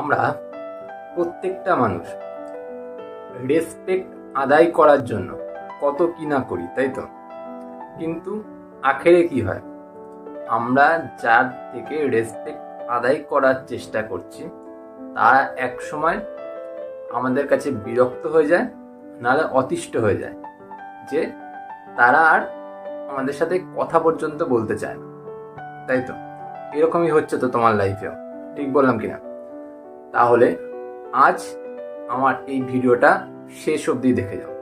আমরা প্রত্যেকটা মানুষ রেসপেক্ট আদায় করার জন্য কত কি না করি, তাই তো? কিন্তু আখেরে কি হয়? আমরা যার থেকে রেসপেক্ট আদায় করার চেষ্টা করছি তারা এক সময় আমাদের কাছে বিরক্ত হয়ে যায়, নাহলে অতিষ্ঠ হয়ে যায়, যে তারা আর আমাদের সাথে কথা পর্যন্ত বলতে চায় না, তাই তো? এরকমই হচ্ছে তো তোমার লাইফেও ঠিক বললাম কিনা? তাহলে আজ আমার এই ভিডিওটা শেষ অবধি দেখে যাও।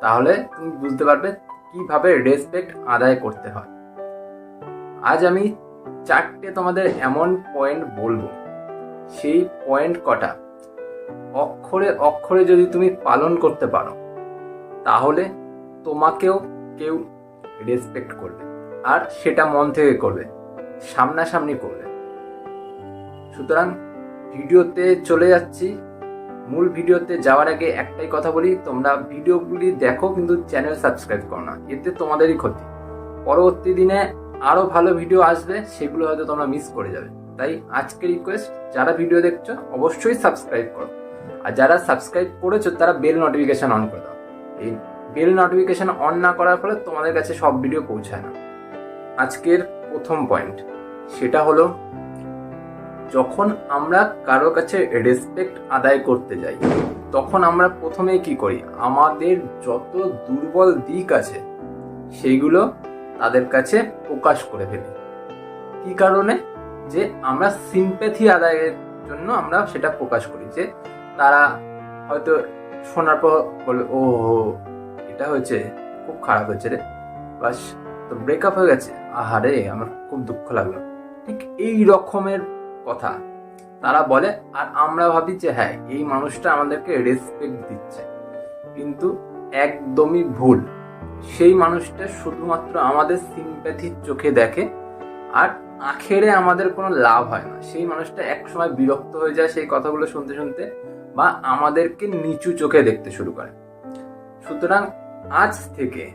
তাহলে তুমি বুঝতে পারবে কীভাবে রেসপেক্ট আদায় করতে হয়। আজ আমি চারটে তোমাদের এমন পয়েন্ট বলব। সেই পয়েন্ট কটা অক্ষরে অক্ষরে যদি তুমি পালন করতে পারো, তাহলে তোমাকেও কেউ রেসপেক্ট করবে আর সেটা মন থেকে করবে, সামনাসামনি করবে। সুতরাং ভিডিওতে চলে যাচ্ছি। মূল ভিডিওতে যাওয়ার আগে একটাই কথা বলি, তোমরা ভিডিওগুলি দেখো কিন্তু চ্যানেল সাবস্ক্রাইব করো না, এতে তোমাদেরই ক্ষতি। পরবর্তী দিনে আরও ভালো ভিডিও আসবে, সেগুলো হয়তো তোমরা মিস করে যাবে। তাই আজকে রিকোয়েস্ট যারা ভিডিও দেখছ, অবশ্যই সাবস্ক্রাইব করো। আর যারা সাবস্ক্রাইব করেছ, তারা বেল নোটিফিকেশন অন করে দাও। এই বেল নোটিফিকেশন অন না করার ফলে তোমাদের কাছে সব ভিডিও পৌঁছায় না। আজকের প্রথম পয়েন্ট সেটা হলো যখন আমরা কারও কাছে রেসপেক্ট আদায় করতে যাই, তখন আমরা প্রথমে কি করি? আমাদের যত দুর্বল দিক আছে সেইগুলো তাদের কাছে প্রকাশ করে ফেলি। কি কারণে? যে আমরা সিম্প্যাথি আদায়ের জন্য আমরা সেটা প্রকাশ করি। যে তারা হয়তো শোনার পর বলবে ও এটা হয়েছে, খুব খারাপ হয়েছে রে। বাস, তো ব্রেকআপ হয়ে গেছে। আহারে, আমার খুব দুঃখ লাগল। ঠিক এই রকমের কথা। তারা বলে, আর আমরা ভাবি যে হ্যাঁ এই মানুষটা আমাদেরকে রেসপেক্ট দিচ্ছে। কিন্তু একদমই ভুল। সেই মানুষটা শুধুমাত্র আমাদের সিম্প্যাথির চোখে দেখে আর আখেরে আমাদের কোনো লাভ হয় না। সেই মানুষটা একসময় বিরক্ত হয়ে যায় সেই কথাগুলো শুনতে শুনতে বা আমাদেরকে নিচু চোখে দেখতে শুরু করে। সুতরাং আজ থেকে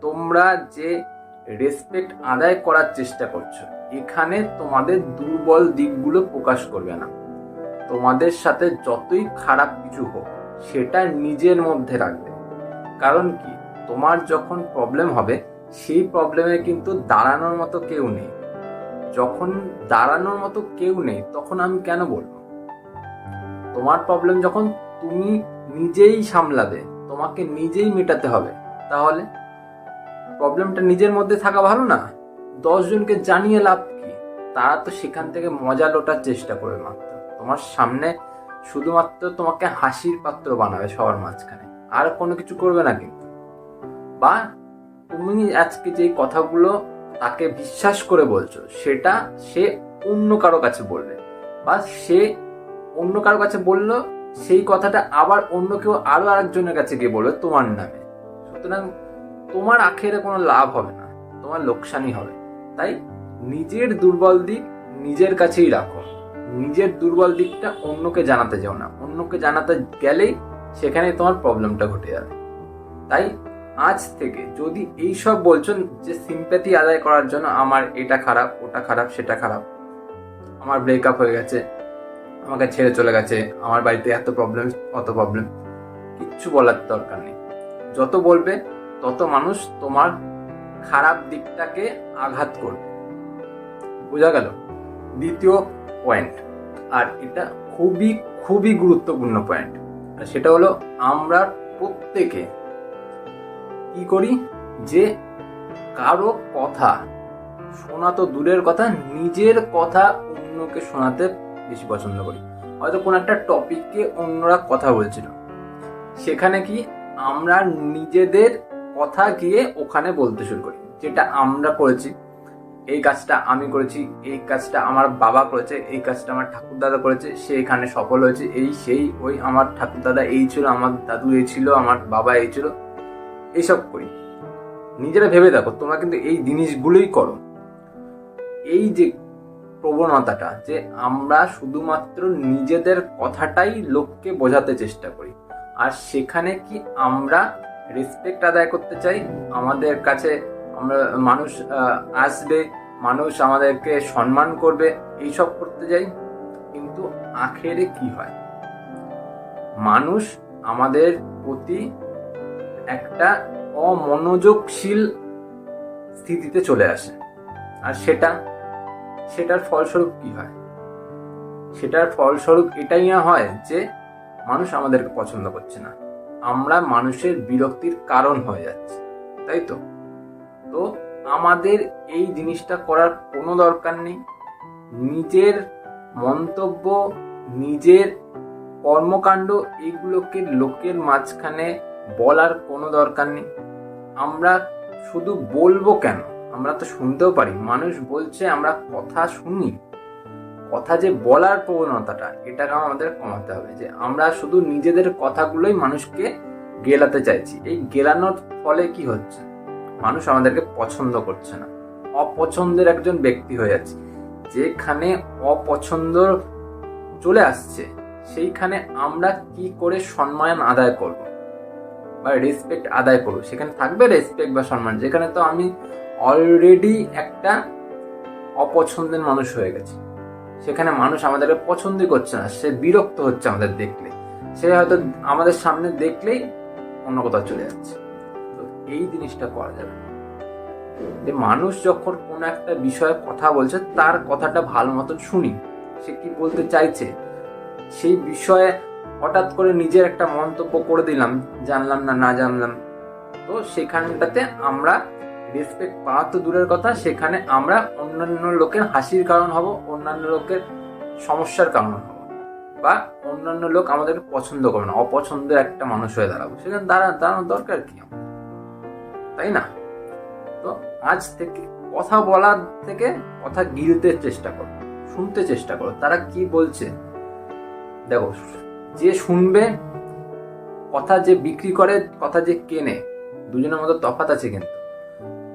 তোমরা যে রেসপেক্ট আদায় করার চেষ্টা করছ এখানে তোমাদের দুর্বল দিকগুলো প্রকাশ করবে না। তোমাদের সাথে যতই খারাপ কিছু হোক, সেটা নিজের মধ্যে রাখবে। কারণ কি? তোমার যখন প্রবলেম হবে, সেই প্রবলেমে কিন্তু দাঁড়ানোর মতো কেউ নেই। যখন দাঁড়ানোর মতো কেউ নেই, তখন আমি কেন বলব? তোমার প্রবলেম যখন তুমি নিজেই সামলাবে, তোমাকে নিজেই মেটাতে হবে, তাহলে প্রবলেমটা নিজের মধ্যে থাকা ভালো না? দশজনকে জানিয়ে লাভ কি? তারা তো সেখান থেকে মজা লোটার চেষ্টা করবে মাত্র। তোমার সামনে শুধুমাত্র তোমাকে হাসির পাত্র বানাবে সবার মাঝখানে। আর কোনো কিছু করবে না কিন্তু। বা, তুমি আজকে যে কথাগুলো তাকে বিশ্বাস করে বলছো, সেটা সে অন্য কারও কাছে বলবে। বা সে অন্য কারও কাছে বলল, সেই কথাটা আবার অন্য কেউ আরও আরেকজনের কাছে গিয়ে বলবে তোমার নামে। সুতরাং তোমার আখেরে কোনো লাভ হবে না। তোমার লোকসানই হবে। তাই নিজের দুর্বল দিক নিজের কাছেই রাখো। নিজের দুর্বল দিকটা অন্যকে জানাতে যাও না। অন্যকে জানাতে গেলেই সেখানে তোমার প্রবলেমটা ঘটে যাবে। তাই আজ থেকে যদি এইসব বলছো যে সিম্প্যাথি আদায় করার জন্য আমার এটা খারাপ, ওটা খারাপ, সেটা খারাপ, আমার ব্রেকআপ হয়ে গেছে, আমাকে ছেড়ে চলে গেছে, আমার বাড়িতে এত প্রবলেম অত প্রবলেম কিচ্ছু বলার দরকার নেই। যত বলবে তত মানুষ তোমার খারাপ দিকটাকে আঘাত করবে। বোঝা গেল? দ্বিতীয় পয়েন্ট আর এটা খুবই খুবই গুরুত্বপূর্ণ পয়েন্ট আর সেটা হলো আমরা প্রত্যেকে কি করি? যে কারও কথা শোনা তো দূরের কথা, নিজের কথা অন্যকে শোনাতে বেশি পছন্দ করি। হয়তো কোনো একটা টপিককে অন্যরা কথা বলছিল। সেখানে কি আমরা নিজেদের কথা গিয়ে ওখানে বলতে শুরু করি, যেটা আমরা করেছি, এই কাজটা আমি করেছি, এই কাজটা আমার বাবা করেছে, এই কাজটা আমার ঠাকুর দাদা করেছে, সে এখানে সফল হয়েছে, এই সেই, ওই আমার ঠাকুর দাদা এই ছিল, আমার দাদু এই ছিল, আমার বাবা এই ছিল এইসব করি। নিজেরা ভেবে দেখো, তোমরা কিন্তু এই জিনিসগুলোই করো। এই যে প্রবণতাটা, যে আমরা শুধুমাত্র নিজেদের কথাটাই লোককে বোঝাতে চেষ্টা করি, আর সেখানে কি আমরা রেসপেক্ট আদায় করতে চাই। আমাদের কাছে আমরা মানুষ আসবে, মানুষ আমাদেরকে সম্মান করবে, এইসব করতে যাই কিন্তু আখেরে কি হয়? মানুষ আমাদের প্রতি একটা অমনোযোগশীল স্থিতিতে চলে আসে। আর সেটা, সেটার ফলস্বরূপ কি হয়? সেটার ফলস্বরূপ এটাই হয় যে মানুষ আমাদেরকে পছন্দ করছে না। আমরা মানুষের বিরক্তির কারণ হয়ে যাচ্ছে, তাই তো? তো আমাদের এই জিনিসটা করার কোনো দরকার নেই। নিজের মন্তব্য, নিজের কর্মকাণ্ড, এইগুলোকে লোকের মাঝখানে বলার কোনো দরকার নেই। আমরা শুধু বলব কেন? আমরা তো শুনতেও পারি। মানুষ বলছে, আমরা কথা শুনি। কথা যে বলার প্রবণতাটা এটাকে আমাদের কমাতে হবে। যে আমরা শুধু নিজেদের কথাগুলোই মানুষকে গেলাতে চাইছি। এই গেলানোর ফলে কি হচ্ছে? মানুষ আমাদেরকে পছন্দ করছে না। অপছন্দের একজন ব্যক্তি হয়ে যাচ্ছে। যেখানে অপছন্দ চলে আসছে, সেইখানে আমরা কি করে সম্মান আদায় করব? বা রেসপেক্ট আদায় করব? সেখানে থাকবে রেসপেক্ট বা সম্মান। যেখানে তো আমি অলরেডি একটা অপছন্দের মানুষ হয়ে গেছি। সেখানে মানুষ আমাদেরকে পছন্দই করছে না। সে বিরক্ত হচ্ছে আমাদের দেখলে। সে হয়তো আমাদের সামনে দেখলেই অন্য কোথাও চলে যাচ্ছে। তো এই জিনিসটা করা যাবে যে মানুষ যখন কোনো একটা বিষয়ে কথা বলছে, তার কথাটা ভালো মতন শুনি। সে কি বলতে চাইছে? সেই বিষয়ে হঠাৎ করে নিজের একটা মন্তব্য করে দিলাম, জানলাম না না জানলাম। তো সেখানটাতে আমরা রেসপেক্ট পাওয়া তো দূরের কথা, সেখানে আমরা অন্যান্য লোকের হাসির কারণ হব, অন্যান্য লোকের সমস্যার কারণ হব। বা অন্যান্য লোক আমাদেরকে পছন্দ করবে না অপছন্দের একটা মানুষ হয়ে দাঁড়াবো। সেখানে দাঁড়া, দাঁড়ানোর দরকার কি? তাই না? তো আজ থেকে কথা বলার থেকে কথা গিলতে চেষ্টা করো, শুনতে চেষ্টা করো, তারা কি বলছে? দেখো, যে শুনবে, কথা যে বিক্রি করে, কথা যে কেনে, দুজনের মধ্যে তফাৎ আছে কিন্তু।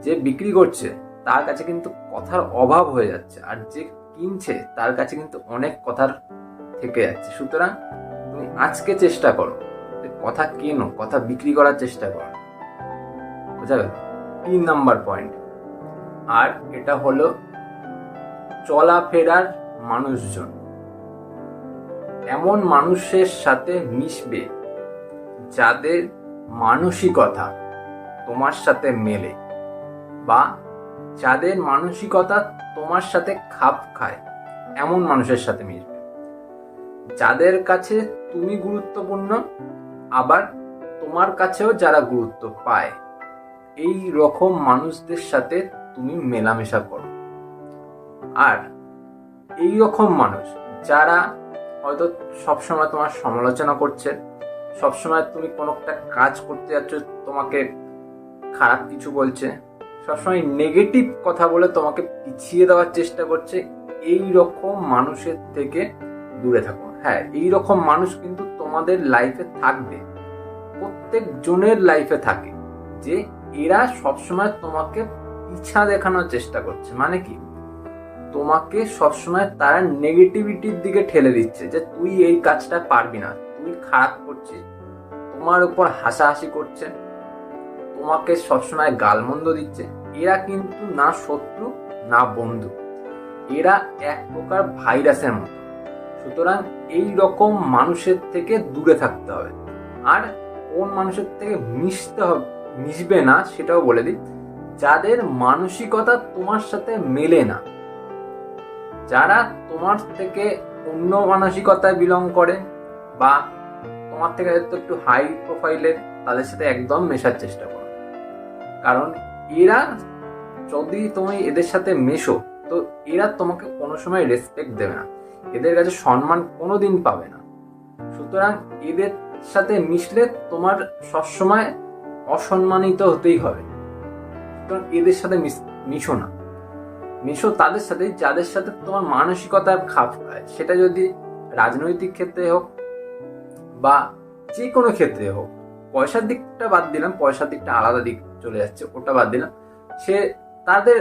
যে বিক্রি করছে, তার কাছে কিন্তু কথার অভাব হয়ে যাচ্ছে। আর যে কিনছে, তার কাছে কিন্তু অনেক কথার থেকে যাচ্ছে। সুতরাং তুমি আজকে চেষ্টা করো কথা কেনো, কথা বিক্রি করার চেষ্টা করো। বোঝা গেল? তিন নাম্বার পয়েন্ট আর এটা হলো চলাফেরার মানুষজন। এমন মানুষের সাথে মিশবে যাদের মানসিকতা তোমার সাথে মেলে। বা যাদের মানসিকতা তোমার সাথে খাপ খায়, এমন মানুষের সাথে মিশবে। যাদের কাছে তুমি গুরুত্বপূর্ণ, আবার তোমার কাছেও যারা গুরুত্ব পায়, এই রকম মানুষদের সাথে তুমি মেলামেশা করো। আর এই রকম মানুষ যারা হয়তো সবসময় তোমার সমালোচনা করছে, সবসময় তুমি কোনো একটা কাজ করতে যাচ্ছ, তোমাকে খারাপ কিছু বলছে সবসময় নেগেটিভ কথা বলে তোমাকে পিছিয়ে দেওয়ার চেষ্টা করছে। এই রকম মানুষের থেকে দূরে থাকো। হ্যাঁ এই রকম মানুষ কিন্তু তোমাদের লাইফে থাকবে। প্রত্যেক জনের লাইফে থাকে। যে এরা সবসময় তোমাকে পিছা দেখানোর চেষ্টা করছে। মানে কি? তোমাকে সবসময় তারা নেগেটিভিটির দিকে ঠেলে দিচ্ছে যে তুই এই কাজটা পারবি না, তুই খারাপ করছিস, তোমার উপর হাসাহাসি করছে, তোমাকে সবসময় গালমন্দ দিচ্ছে। এরা কিন্তু না শত্রু, না বন্ধু। এরা এক প্রকার ভাইরাসের মতো। সুতরাং এই রকম মানুষের থেকে দূরে থাকতে হবে। আর কোন মানুষের থেকে মিশতে হবে, মিশবে না সেটাও বলে দিই। যাদের মানসিকতা তোমার সাথে মেলে না, যারা তোমার থেকে অন্য মানসিকতায় বিলং করে বা তোমার থেকে হয়তো একটু হাই প্রোফাইলের তাদের সাথে একদম মেশার চেষ্টা করো। কারণ এরা যদি তুমি এদের সাথে মেশো, তো এরা তোমাকে কোনো সময় রেসপেক্ট দেবে না। এদের কাছে সম্মান কোনো দিন পাবে না। সুতরাং এদের সাথে মিশলে তোমার সবসময় অসম্মানিত হতেই হবে। সুতরাং এদের সাথে মিশ- না। মিশো তাদের সাথে, যাদের সাথে তোমার মানসিকতার খাপ খায়। সেটা যদি রাজনৈতিক ক্ষেত্রে হোক বা যে কোনো ক্ষেত্রে হোক, পয়সার দিকটা বাদ দিলাম, পয়সার দিকটা আলাদা দিক। চলে যাচ্ছে, ওটা বাদ দিলাম। সে তাদের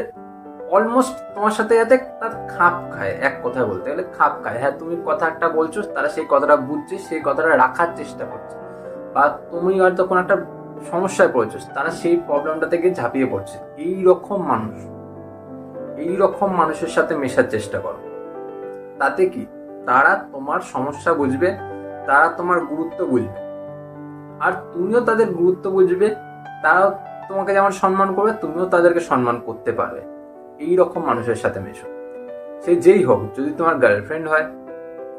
অলমোস্ট তোমার সাথে যাতে তার খাপ খায়, এক কথায় বলতে গেলে খাপ খায়। হ্যাঁ তুমি কথা একটা বলছো, তারা সেই কথাটা বুঝছে, সেই কথাটা রাখার চেষ্টা করছে। বা তুমি হয়তো কোনো একটা সমস্যায় পড়েছো, তারা সেই প্রবলেমটা থেকে ঝাঁপিয়ে পড়ছে। এই রকম মানুষ এই রকম মানুষের সাথে মেশার চেষ্টা করো। তাতে কি? তারা তোমার সমস্যা বুঝবে, তারা তোমার গুরুত্ব বুঝবে। আর তুমিও তাদের গুরুত্ব বুঝবে, তারাও তোমাকে যেমন সম্মান করবে, তুমিও তাদেরকে সম্মান করতে পারবে। এই রকম মানুষের সাথে মেশো। সে যেই হোক, যদি তোমার গার্লফ্রেন্ড হয়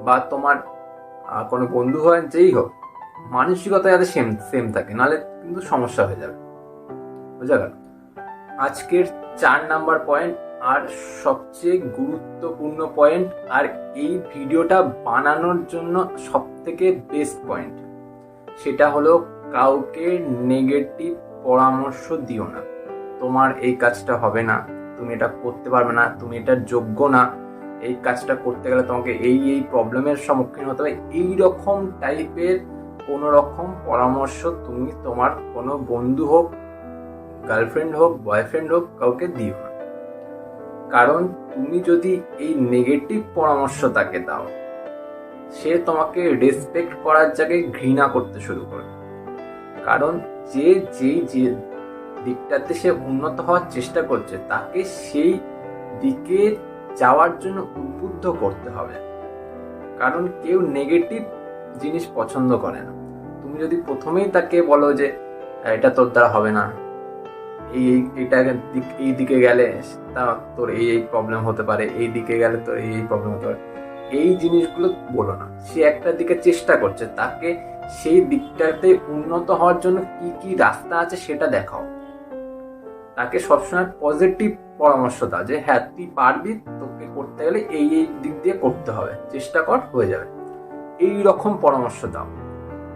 বা তোমার কোনো বন্ধু হয়, যেই হোক মানসিকতা যাতে সেম সেম থাকে নাহলে কিন্তু সমস্যা হয়ে যাবে। বোঝা গেল? আজকের চার নাম্বার পয়েন্ট আর সবচেয়ে গুরুত্বপূর্ণ পয়েন্ট আর এই ভিডিওটা বানানোর জন্য সব থেকে বেস্ট পয়েন্ট সেটা হলো কাউকে নেগেটিভ পরামর্শ দিও না। তোমার এই কাজটা হবে না। তুমি এটা করতে পারবে না। তুমি এটার যোগ্য না। এই কাজটা করতে গেলে তোমাকে এই এই প্রবলেমের সম্মুখীন হতে হবে। এই রকম টাইপের কোনো রকম পরামর্শ তুমি তোমার কোনো বন্ধু হোক, গার্লফ্রেন্ড হোক, বয়ফ্রেন্ড হোক, কাউকে দিও না। কারণ তুমি যদি এই নেগেটিভ পরামর্শ তাকে দাও, সে তোমাকে রেসপেক্ট করার জায়গায় ঘৃণা করতে শুরু করবে। কারণ যে যেই যে দিকটাতে সে উন্নত হওয়ার চেষ্টা করছে, তাকে সেই দিকে যাওয়ার জন্য উদ্বুদ্ধ করতে হবে। কারণ কেউ নেগেটিভ জিনিস পছন্দ করে না। তুমি যদি প্রথমেই তাকে বলো যে, এটা তোর দ্বারা হবে না। এই এটা এই দিকে গেলে তা তোর এই এই প্রবলেম হতে পারে, এই দিকে গেলে তোর এই এই প্রবলেম হতে পারে। এই জিনিসগুলো বলো না। সে একটা দিকে চেষ্টা করছে, তাকে সেই দিকটাতে উন্নত হওয়ার জন্য কি কি রাস্তা আছে সেটা দেখাও। তাকে সবসময় পজিটিভ পরামর্শ দাও যে হ্যাঁ তুই পারবি, তোকে করতে গেলে এই এই দিক দিয়ে করতে হবে, চেষ্টা কর, হয়ে যাবে। এই রকম পরামর্শ দাও।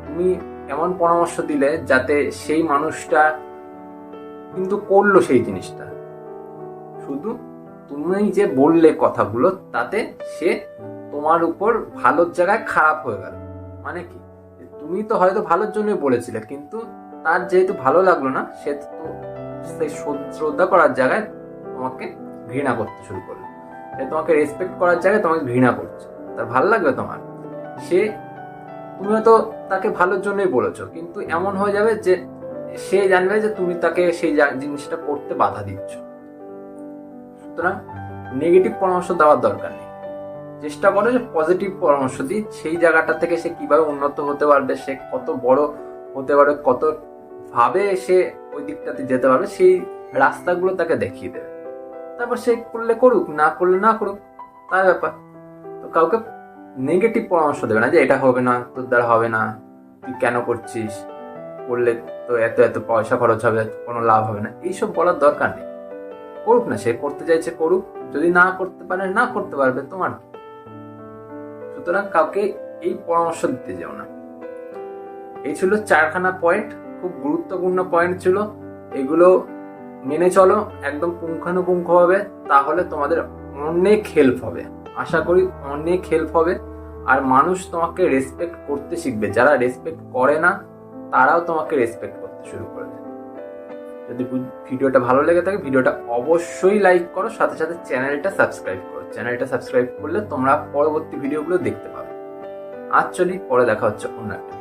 তুমি এমন পরামর্শ দিলে যাতে সেই মানুষটা কিন্তু করল সেই জিনিসটা। শুধু তুমি যে বললে কথাগুলো, তাতে সে তোমার উপর ভালোর জায়গায় খারাপ হয়ে গেল। মানে কি? তুমি তো হয়তো ভালোর জন্যই বলেছিলে, কিন্তু তার যেহেতু ভালো লাগল না, সে তো সেই শ্রদ্ধা করার জায়গায় তোমাকে ঘৃণা করতে শুরু করল। সে তোমাকে রেসপেক্ট করার জায়গায় তোমাকে ঘৃণা করছে। তার ভালো লাগবে তোমার? সে, তুমি হয়তো তাকে ভালোর জন্যই বলেছ, কিন্তু এমন হয়ে যাবে যে সে জানবে যে তুমি তাকে সেই জিনিসটা করতে বাধা দিচ্ছ। সুতরাং নেগেটিভ পরামর্শ দেওয়ার দরকার নেই। চেষ্টা করো যে পজিটিভ পরামর্শ দিই, সেই জায়গাটা থেকে সে কীভাবে উন্নত হতে পারবে, সে কত বড় হতে পারবে, কত ভাবে সে ওই দিকটাতে যেতে পারবে, সেই রাস্তাগুলো তাকে দেখিয়ে দেবে। তারপর সে করলে করুক, না করলে না করুক, তার ব্যাপার। তো কাউকে নেগেটিভ পরামর্শ দেবে না যে, এটা হবে না, তোর দ্বারা হবে না, তুই কেন করছিস? করলে তো এত এত পয়সা খরচ হবে, কোনো লাভ হবে না। এইসব বলার দরকার নেই। করুক না, সে করতে চাইছে, করুক। যদি না করতে পারে, না করতে পারবে, তোমার? সুতরাং কাউকে এই পরামর্শ দিতে যাও না। এই ছিল চারখানা পয়েন্ট খুব গুরুত্বপূর্ণ পয়েন্ট ছিল। এগুলো মেনে চলো, একদম পুঙ্খানুপুঙ্খ হবে তাহলে তোমাদের অনেক হেল্প হবে। আশা করি অনেক হেল্প হবে। আর মানুষ তোমাকে রেসপেক্ট করতে শিখবে। যারা রেসপেক্ট করে না, তারাও তোমাকে রেসপেক্ট করতে শুরু করবে যদি ভিডিওটা ভালো লেগে থাকে, ভিডিওটা অবশ্যই লাইক করো, সাথে সাথে চ্যানেলটা সাবস্ক্রাইব করো। চ্যানেলটা সাবস্ক্রাইব করলে তোমরা পরবর্তী ভিডিওগুলো দেখতে পাবে। আজ চলি, পরে দেখা হচ্ছে অন্য একটা